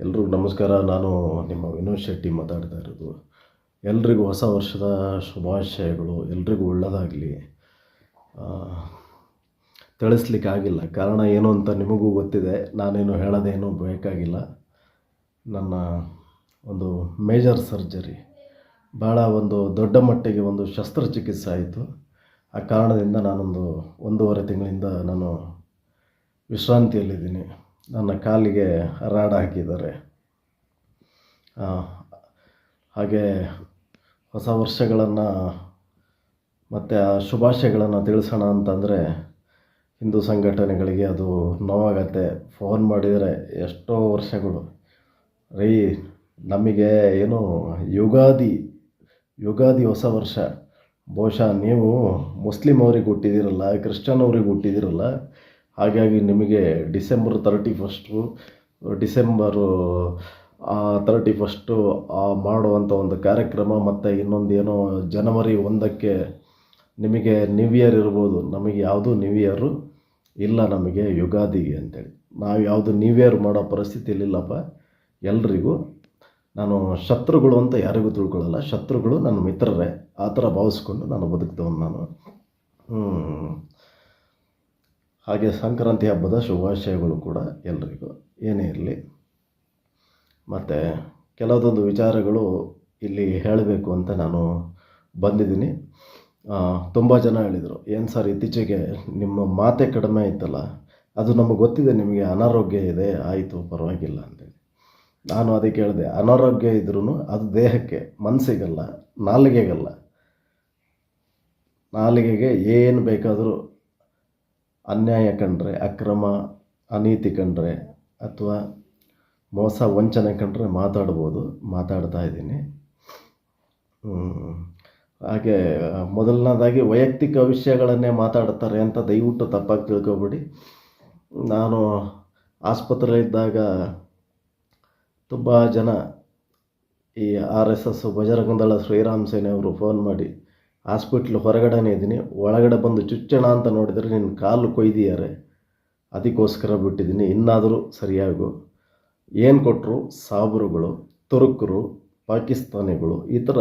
ಎಲ್ರಿಗೂ ನಮಸ್ಕಾರ. ನಾನು ನಿಮ್ಮ ವಿನೋದ್ ಶೆಟ್ಟಿ ಮಾತಾಡ್ತಾ ಇರೋದು. ಎಲ್ರಿಗೂ ಹೊಸ ವರ್ಷದ ಶುಭಾಶಯಗಳು. ಎಲ್ರಿಗೂ ಒಳ್ಳೆಯದಾಗಲಿ ತಿಳಿಸ್ಲಿಕ್ಕಾಗಿಲ್ಲ. ಕಾರಣ ಏನು ಅಂತ ನಿಮಗೂ ಗೊತ್ತಿದೆ. ನಾನೇನು ಹೇಳೋದೇನು ಬೇಕಾಗಿಲ್ಲ. ನನ್ನ ಒಂದು ಮೇಜರ್ ಸರ್ಜರಿ. ಭಾಳ ಒಂದು ದೊಡ್ಡ ಮಟ್ಟಿಗೆ ಒಂದು ಶಸ್ತ್ರಚಿಕಿತ್ಸೆ ಆಯಿತು. ಆ ಕಾರಣದಿಂದ ನಾನೊಂದು ಒಂದೂವರೆ ತಿಂಗಳಿಂದ ನಾನು ವಿಶ್ರಾಂತಿಯಲ್ಲಿದ್ದೀನಿ. ನನ್ನ ಕಾಲಿಗೆ ರಾಡ್ ಹಾಕಿದ್ದಾರೆ. ಹಾಗೆ ಹೊಸ ವರ್ಷಗಳನ್ನು ಮತ್ತು ಆ ಶುಭಾಶಯಗಳನ್ನು ತಿಳಿಸೋಣ ಅಂತಂದರೆ ಹಿಂದೂ ಸಂಘಟನೆಗಳಿಗೆ ಅದು ನೋವಾಗತ್ತೆ. ಫೋನ್ ಮಾಡಿದರೆ ಎಷ್ಟೋ ವರ್ಷಗಳು. ರೀ, ನಮಗೆ ಏನು ಯುಗಾದಿ ಯುಗಾದಿ ಹೊಸ ವರ್ಷ. ಬಹುಶಃ ನೀವು ಮುಸ್ಲಿಮ್ ಅವ್ರಿಗೆ ಹುಟ್ಟಿದಿರಲ್ಲ, ಕ್ರಿಶ್ಚಿಯನ್ ಅವ್ರಿಗೆ ಹುಟ್ಟಿದಿರಲ್ಲ. ಹಾಗಾಗಿ ನಿಮಗೆ December thirty first December thirty first ಮಾಡುವಂಥ ಒಂದು ಕಾರ್ಯಕ್ರಮ ಮತ್ತು ಇನ್ನೊಂದು ಏನೋ ಜನವರಿ ಒಂದಕ್ಕೆ ನಿಮಗೆ ನ್ಯೂ ಇಯರ್ ಇರ್ಬೋದು. ನಮಗೆ ಯಾವುದು ನ್ಯೂ ಇಯರು ಇಲ್ಲ ನಮಗೆ ಯುಗಾದಿಗೆ ಅಂತೇಳಿ. ನಾವು ಯಾವುದು ನ್ಯೂ ಇಯರ್ ಮಾಡೋ ಪರಿಸ್ಥಿತಿಯಲ್ಲಿಲ್ಲಪ್ಪ ಎಲ್ರಿಗೂ ನಾನು ಶತ್ರುಗಳು ಅಂತ ಯಾರಿಗೂ ತಿಳ್ಕೊಳ್ಳಲ್ಲ. ಶತ್ರುಗಳು ನನ್ನ ಮಿತ್ರರೇ. ಆ ಥರ ಭಾವಿಸ್ಕೊಂಡು ನಾನು ಬದುಕ್ತವನು ನಾನು. ಹಾಗೆ ಸಂಕ್ರಾಂತಿ ಹಬ್ಬದ ಶುಭಾಶಯಗಳು ಕೂಡ ಎಲ್ರಿಗೂ. ಏನೇ ಇರಲಿ. ಮತ್ತು ಕೆಲವೊಂದು ವಿಚಾರಗಳು ಇಲ್ಲಿ ಹೇಳಬೇಕು ಅಂತ ನಾನು ಬಂದಿದ್ದೀನಿ. ತುಂಬ ಜನ ಹೇಳಿದರು, ಏನು ಸರ್ ಇತ್ತೀಚೆಗೆ ನಿಮ್ಮ ಮಾತೆ ಕಡಿಮೆ ಆಯ್ತಲ್ಲ, ಅದು ನಮಗೆ ಗೊತ್ತಿದೆ ನಿಮಗೆ ಅನಾರೋಗ್ಯ ಇದೆ, ಆಯಿತು, ಪರವಾಗಿಲ್ಲ ಅಂತೇಳಿ. ನಾನು ಅದಕ್ಕೆ ಹೇಳಿದೆ ಅನಾರೋಗ್ಯ ಇದ್ರೂ ಅದು ದೇಹಕ್ಕೆ, ಮನಸ್ಸಿಗಲ್ಲ, ನಾಲಿಗೆಗಲ್ಲ. ನಾಲಿಗೆಗೆ ಏನು ಬೇಕಾದರೂ ಅನ್ಯಾಯ ಕಂಡರೆ, ಅಕ್ರಮ, ಅನೀತಿ ಕಂಡರೆ ಅಥವಾ ಮೋಸ, ವಂಚನೆ ಕಂಡರೆ ಮಾತಾಡ್ಬೋದು, ಮಾತಾಡ್ತಾ ಇದ್ದೀನಿ. ಹಾಗೆ, ಮೊದಲನೇದಾಗಿ ವೈಯಕ್ತಿಕ ವಿಷಯಗಳನ್ನೇ ಮಾತಾಡ್ತಾರೆ ಅಂತ ದಯವಿಟ್ಟು ತಪ್ಪಾಗಿ ತಿಳ್ಕೊಬೇಡಿ. ನಾನು ಆಸ್ಪತ್ರೆಯಲ್ಲಿದ್ದಾಗ ತುಂಬ ಜನ ಈ R S S Bajrang Dal Sri Ram Sene ಅವರು ಫೋನ್ ಮಾಡಿ ಹಾಸ್ಪಿಟ್ಲ್ ಹೊರಗಡೆನೇ ಇದ್ದೀನಿ. ಒಳಗಡೆ ಬಂದು ಚುಚ್ಚಣ ಅಂತ ನೋಡಿದರೆ ನಿನ್ನ ಕಾಲು ಕೊಯ್ದಿದ್ದಾರೆ ಅದಕ್ಕೋಸ್ಕರ ಬಿಟ್ಟಿದ್ದೀನಿ. ಇನ್ನಾದರೂ ಸರಿಯಾಗು. ಏನು ಕೊಟ್ಟರು ಸಾಬರುಗಳು, ತುರುಕರು, ಪಾಕಿಸ್ತಾನಿಗಳು ಈ ಥರ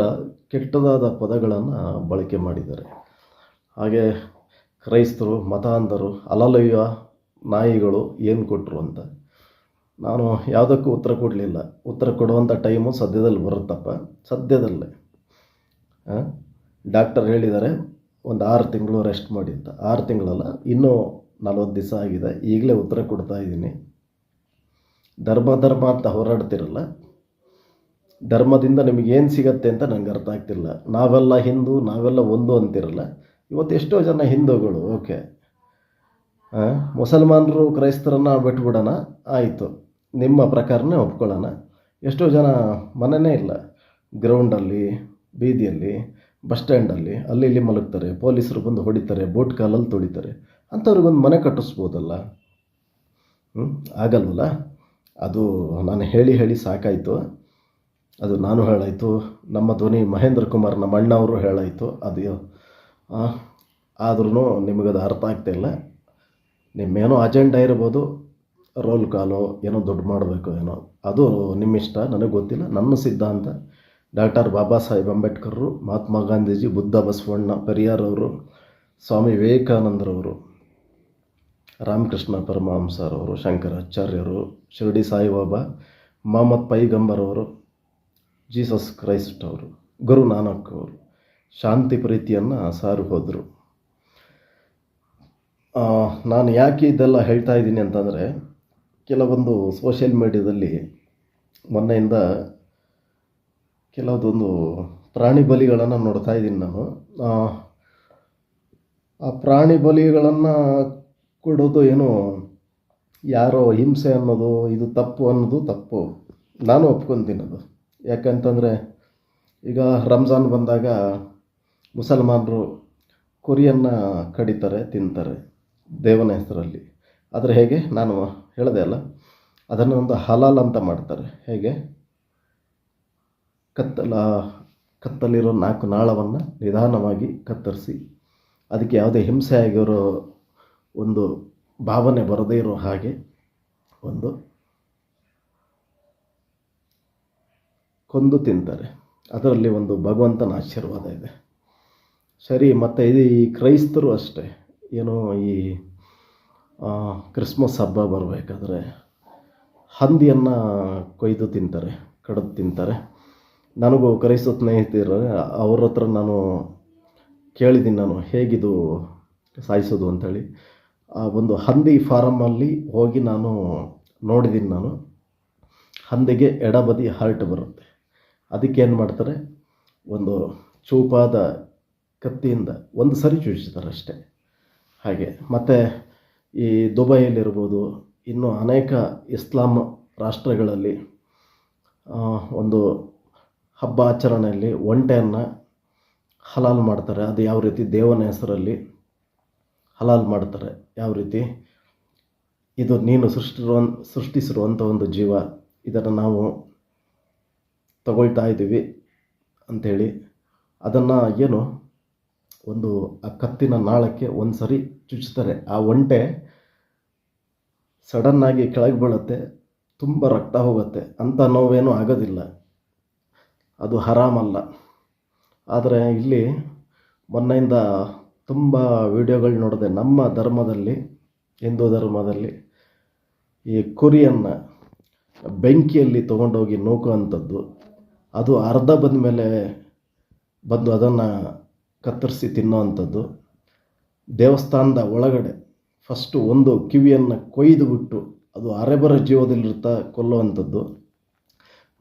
ಕೆಟ್ಟದಾದ ಪದಗಳನ್ನು ಬಳಕೆ ಮಾಡಿದ್ದಾರೆ. ಹಾಗೆ ಕ್ರೈಸ್ತರು, ಮತಾಂಧರು, ಅಲಲಯ್ಯ ನಾಯಿಗಳು ಏನು ಕೊಟ್ಟರು ಅಂತ. ನಾನು ಯಾವುದಕ್ಕೂ ಉತ್ತರ ಕೊಡಲಿಲ್ಲ. ಉತ್ತರ ಕೊಡುವಂಥ ಟೈಮು ಸದ್ಯದಲ್ಲಿ ಬರುತ್ತಪ್ಪ. ಸದ್ಯದಲ್ಲೇ. ಡಾಕ್ಟರ್ ಹೇಳಿದ್ದಾರೆ, ಒಂದು ಆರು ತಿಂಗಳು ರೆಸ್ಟ್ ಮಾಡಿ ಅಂತ. ಆರು ತಿಂಗಳಲ್ಲ, ಇನ್ನೂ ನಲ್ವತ್ತು ದಿವಸ ಆಗಿದೆ. ಈಗಲೇ ಉತ್ತರ ಕೊಡ್ತಾ ಇದ್ದೀನಿ. ಧರ್ಮ ಧರ್ಮ ಅಂತ ಹೋರಾಡ್ತಿರಲ್ಲ, ಧರ್ಮದಿಂದ ನಿಮಗೇನು ಸಿಗತ್ತೆ ಅಂತ ನನಗೆ ಅರ್ಥ ಆಗ್ತಿಲ್ಲ. ನಾವೆಲ್ಲ ಹಿಂದೂ, ನಾವೆಲ್ಲ ಒಂದು ಅಂತಿರಲ್ಲ. ಇವತ್ತು ಎಷ್ಟೋ ಜನ ಹಿಂದೂಗಳು, ಓಕೆ. ಮುಸಲ್ಮಾನರು ಕ್ರೈಸ್ತರನ್ನು ಬಿಟ್ಬಿಡೋಣ, ಆಯಿತು. ನಿಮ್ಮ ಪ್ರಕಾರನೇ ಒಪ್ಕೊಳ್ಳೋಣ. ಎಷ್ಟೋ ಜನ ಮನೆಯೇ ಇಲ್ಲ. ಗ್ರೌಂಡಲ್ಲಿ, ಬೀದಿಯಲ್ಲಿ ಬಸ್ ಸ್ಟ್ಯಾಂಡಲ್ಲಿ, ಅಲ್ಲಿ ಇಲ್ಲಿ ಮಲಗ್ತಾರೆ, ಪೊಲೀಸರು ಬಂದು ಹೊಡಿತಾರೆ, ಬೋಟ್ ಕಾಲಲ್ಲಿ ತೊಳಿತಾರೆ, ಅಂಥವ್ರಿಗೊಂದು ಮನೆ ಕಟ್ಟಿಸ್ಬೋದಲ್ಲ? ಆಗಲ್ವಲ್ಲ? ಅದು ನಾನು ಹೇಳಿ ಹೇಳಿ ಸಾಕಾಯಿತು. ಅದು ನಾನು ಹೇಳಾಯಿತು, ನಮ್ಮ ಧ್ವನಿ ಮಹೇಂದ್ರ ಕುಮಾರ್ ನಮ್ಮ ಅಣ್ಣವರು ಹೇಳಾಯಿತು, ಅದು ಆದ್ರೂ ನಿಮಗದು ಅರ್ಥ ಆಗ್ತಾಯಿಲ್ಲ ನಿಮ್ಮೇನೋ ಅಜೆಂಡಾ ಇರ್ಬೋದು, ರೋಲ್ ಕಾಲು, ಏನೋ ದುಡ್ಡು ಮಾಡಬೇಕು ಏನೋ. ಅದು ನಿಮ್ಮಿಷ್ಟ, ನನಗೆ ಗೊತ್ತಿಲ್ಲ, ನನ್ನ ಸಿದ್ಧಾಂತ. ಡಾಕ್ಟರ್ ಬಾಬಾ ಸಾಹೇಬ್ ಅಂಬೇಡ್ಕರ್ರು, ಮಹಾತ್ಮ ಗಾಂಧೀಜಿ, ಬುದ್ಧ ಬಸವಣ್ಣ ಪೆರಿಯಾರವರು ಸ್ವಾಮಿ ವಿವೇಕಾನಂದರವರು, ರಾಮಕೃಷ್ಣ ಪರಮಹಂಸರವರು ಶಂಕರಾಚಾರ್ಯರು ಶಿರಡಿ ಸಾಯಿಬಾಬಾ, ಮೊಹಮ್ಮದ್ ಪೈಗಂಬರ್ ಅವರು, ಜೀಸಸ್ ಕ್ರೈಸ್ಟ್ ಅವರು, ಗುರು ನಾನಕ್ ಅವರು ಶಾಂತಿ ಪ್ರೀತಿಯನ್ನು ಸಾರು ಹೋದರು. ನಾನು ಯಾಕೆ ಇದೆಲ್ಲ ಹೇಳ್ತಾ ಇದ್ದೀನಿ ಅಂತಂದರೆ, ಕೆಲವೊಂದು ಸೋಷಿಯಲ್ ಮೀಡ್ಯಾದಲ್ಲಿ ಮೊನ್ನೆಯಿಂದ ಕೆಲವೊಂದು ಪ್ರಾಣಿ ಬಲಿಗಳನ್ನು ನೋಡ್ತಾ ಇದ್ದೀನಿ ನಾನು. ಆ, ಪ್ರಾಣಿ ಬಲಿಗಳನ್ನು ಕೊಡೋದು ಏನು ಯಾರೋ ಹಿಂಸೆ ಅನ್ನೋದು ಇದು ತಪ್ಪು ಅನ್ನೋದು ತಪ್ಪು. ನಾನು ಒಪ್ಕೊತೀನಿ ಅದು. ಯಾಕಂತಂದರೆ ಈಗ ರಂಜಾನ್ ಬಂದಾಗ ಮುಸಲ್ಮಾನರು ಕುರಿಯನ್ನು ಕಡಿತಾರೆ ತಿಂತಾರೆ ದೇವನ ಹೆಸರಲ್ಲಿ. ಆದರೆ ಹೇಗೆ? ನಾನು ಹೇಳಿದೆ ಅಲ್ಲ. ಅದನ್ನು ಒಂದು ಹಲಾಲ್ ಅಂತ ಮಾಡ್ತಾರೆ. ಹೇಗೆ? ಕತ್ತಲ, ಕತ್ತಲಿರೋ ನಾಲ್ಕು ನಾಳವನ್ನು ನಿಧಾನವಾಗಿ ಕತ್ತರಿಸಿ, ಅದಕ್ಕೆ ಯಾವುದೇ ಹಿಂಸೆ ಆಗಿರೋ ಒಂದು ಭಾವನೆ ಬರದೇ ಇರೋ ಹಾಗೆ ಒಂದು ಕೊಂದು ತಿಂತಾರೆ. ಅದರಲ್ಲಿ ಒಂದು ಭಗವಂತನ ಆಶೀರ್ವಾದ ಇದೆ. ಸರಿ, ಮತ್ತು ಇದು ಈ ಕ್ರೈಸ್ತರು ಅಷ್ಟೇ. ಏನು ಈ ಕ್ರಿಸ್ಮಸ್ ಹಬ್ಬ ಬರಬೇಕಾದ್ರೆ ಹಂದಿಯನ್ನು ಕೊಯ್ದು ತಿಂತಾರೆ, ಕಡಿದು ತಿಂತಾರೆ. ನನಗೂ ಕ್ರೈಸ್ತ ಸ್ನೇಹಿತರು, ಅವ್ರ ಹತ್ರ ನಾನು ಕೇಳಿದ್ದೀನಿ ನಾನು ಹೇಗಿದು ಸಾಯಿಸೋದು ಅಂಥೇಳಿ ಆ ಒಂದು ಹಂದಿ ಫಾರಮಲ್ಲಿ ಹೋಗಿ ನಾನು ನೋಡಿದ್ದೀನಿ ನಾನು. ಹಂದಿಗೆ ಎಡಬದಿ ಹಾರ್ಟ್ ಬರುತ್ತೆ. ಅದಕ್ಕೆ ಏನು ಮಾಡ್ತಾರೆ, ಒಂದು ಚೂಪಾದ ಕತ್ತಿಯಿಂದ ಒಂದು ಸರಿ ಚೂಚಿಸ್ತಾರೆ ಅಷ್ಟೇ. ಹಾಗೆ, ಮತ್ತು ಈ ದುಬೈಯಲ್ಲಿರ್ಬೋದು, ಇನ್ನೂ ಅನೇಕ ಇಸ್ಲಾಂ ರಾಷ್ಟ್ರಗಳಲ್ಲಿ ಒಂದು ಹಬ್ಬ ಆಚರಣೆಯಲ್ಲಿ ಒಂಟೆಯನ್ನು ಹಲಾಲ್ ಮಾಡ್ತಾರೆ. ಅದು ಯಾವ ರೀತಿ ದೇವನ ಹೆಸರಲ್ಲಿ ಹಲಾಲ್ ಮಾಡ್ತಾರೆ, ಯಾವ ರೀತಿ? ಇದು ನೀನು ಸೃಷ್ಟಿರುವ ಸೃಷ್ಟಿಸಿರುವಂಥ ಒಂದು ಜೀವ. ಇದನ್ನು ನಾವು ತಗೊಳ್ತಾ ಇದ್ದೀವಿ ಅಂಥೇಳಿ ಅದನ್ನು ಏನು ಒಂದು ಆ ಕತ್ತಿನ ನಾಳಕ್ಕೆ ಒಂದು ಸರಿ ಚುಚ್ಚುತ್ತಾರೆ ಆ ಒಂಟೆ ಸಡನ್ನಾಗಿ ಕೆಳಗೆ ಬೀಳುತ್ತೆ, ತುಂಬ ರಕ್ತ ಹೋಗುತ್ತೆ. ಅಂಥ ನೋವೇನೂ ಆಗೋದಿಲ್ಲ. ಅದು ಹರಾಮಲ್ಲ ಆದರೆ ಇಲ್ಲಿ ಮೊನ್ನೆಯಿಂದ ತುಂಬ ವಿಡಿಯೋಗಳು ನೋಡಿದೆ ನಮ್ಮ ಧರ್ಮದಲ್ಲಿ, ಹಿಂದೂ ಧರ್ಮದಲ್ಲಿ ಈ ಕುರಿಯನ್ನು ಬೆಂಕಿಯಲ್ಲಿ ತೊಗೊಂಡೋಗಿ ನೂಕುವಂಥದ್ದು, ಅದು ಅರ್ಧ ಬಂದ ಮೇಲೆ ಬಂದು ಅದನ್ನು ಕತ್ತರಿಸಿ ತಿನ್ನೋವಂಥದ್ದು, ದೇವಸ್ಥಾನದ ಒಳಗಡೆ ಫಸ್ಟು ಒಂದು ಕಿವಿಯನ್ನು ಕೊಯ್ದು ಬಿಟ್ಟು ಅದು ಅರೆಬರ ಜೀವದಲ್ಲಿರ್ತಾ ಕೊಲ್ಲುವಂಥದ್ದು.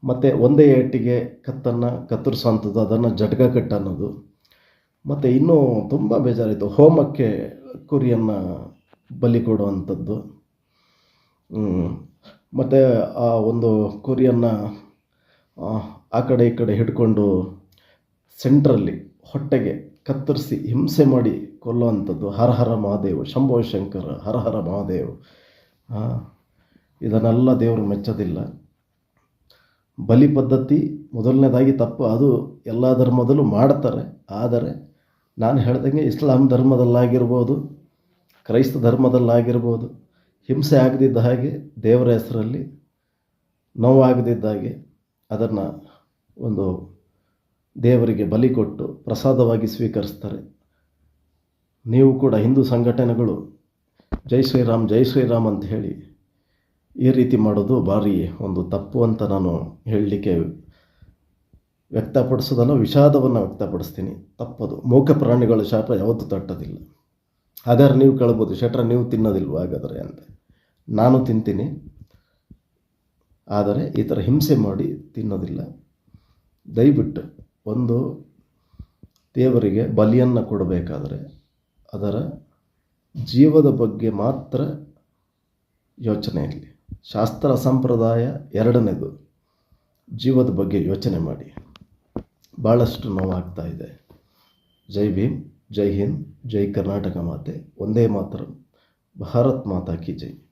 ಮತ್ತು ಒಂದೇ ಏಟಿಗೆ ಕತ್ತನ್ನು ಕತ್ತರಿಸೋಂಥದ್ದು ಅದನ್ನು ಜಟ್ಕ ಕಟ್ಟು ಅನ್ನೋದು. ಮತ್ತು ಇನ್ನೂ ತುಂಬ ಬೇಜಾರಿತ್ತು ಹೋಮಕ್ಕೆ ಕುರಿಯನ್ನು ಬಲಿ ಕೊಡುವಂಥದ್ದು. ಮತ್ತು ಆ ಒಂದು ಕುರಿಯನ್ನು, ಆ ಕಡೆ ಈ ಕಡೆ ಹಿಡ್ಕೊಂಡು ಸೆಂಟ್ರಲ್ಲಿ ಹೊಟ್ಟೆಗೆ ಕತ್ತರಿಸಿ ಹಿಂಸೆ ಮಾಡಿ ಕೊಲ್ಲುವಂಥದ್ದು. ಹರ ಹರ ಮಹಾದೇವ್, ಶಂಭೋ ಶಂಕರ, ಹರ ಹರ ಮಹಾದೇವ್. ಇದನ್ನೆಲ್ಲ ದೇವರು ಮೆಚ್ಚೋದಿಲ್ಲ. ಬಲಿ ಪದ್ಧತಿ ಮೊದಲನೇದಾಗಿ ತಪ್ಪು. ಅದು ಎಲ್ಲ ಧರ್ಮದಲ್ಲೂ ಮಾಡ್ತಾರೆ. ಆದರೆ ನಾನು ಹೇಳ್ದಂಗೆ ಇಸ್ಲಾಂ ಧರ್ಮದಲ್ಲಾಗಿರ್ಬೋದು, ಕ್ರೈಸ್ತ ಧರ್ಮದಲ್ಲಾಗಿರ್ಬೋದು, ಹಿಂಸೆ ಆಗದಿದ್ದ ಹಾಗೆ ದೇವರ ಹೆಸರಲ್ಲಿ ನೋವಾಗದಿದ್ದ ಹಾಗೆ ಅದನ್ನು ಒಂದು ದೇವರಿಗೆ ಬಲಿ ಕೊಟ್ಟು ಪ್ರಸಾದವಾಗಿ ಸ್ವೀಕರಿಸ್ತಾರೆ. ನೀವು ಕೂಡ ಹಿಂದೂ ಸಂಘಟನೆಗಳು ಜೈ ಶ್ರೀರಾಮ್ ಜೈ ಶ್ರೀರಾಮ್ ಅಂತ ಹೇಳಿ ಈ ರೀತಿ ಮಾಡೋದು ಭಾರಿ ಒಂದು ತಪ್ಪು ಅಂತ ನಾನು ಹೇಳಲಿಕ್ಕೆ ವ್ಯಕ್ತಪಡಿಸೋದಲ್ಲ ವಿಷಾದವನ್ನು ವ್ಯಕ್ತಪಡಿಸ್ತೀನಿ. ತಪ್ಪದು. ಮೂಕ ಪ್ರಾಣಿಗಳ ಶಾಪ ಯಾವತ್ತೂ ತಟ್ಟೋದಿಲ್ಲ. ಹಾಗಾದ್ರೆ ನೀವು ಕೇಳ್ಬೋದು, ಶೆಟ್ರ ನೀವು ತಿನ್ನೋದಿಲ್ವ ಹಾಗಾದರೆ ಅಂತ. ನಾನು ತಿಂತೀನಿ. ಆದರೆ ಈ ಥರ ಹಿಂಸೆ ಮಾಡಿ ತಿನ್ನೋದಿಲ್ಲ. ದಯವಿಟ್ಟು ಒಂದು ದೇವರಿಗೆ ಬಲಿಯನ್ನು ಕೊಡಬೇಕಾದರೆ ಅದರ ಜೀವದ ಬಗ್ಗೆ ಮಾತ್ರ ಯೋಚನೆ ಇರಲಿ. ಶಾಸ್ತ್ರ ಸಂಪ್ರದಾಯ ಎರಡನೇದು. ಜೀವದ ಬಗ್ಗೆ ಯೋಚನೆ ಮಾಡಿ. ಭಾಳಷ್ಟು ನೋವಾಗ್ತಾ ಇದೆ. ಜೈ ಭೀಮ್, ಜೈ ಹಿಂದ್, ಜೈ ಕರ್ನಾಟಕ ಮಾತೆ, ಒಂದೇ ಮಾತ್ರ ಭಾರತ್ ಮಾತಾ ಕಿ ಜೈ.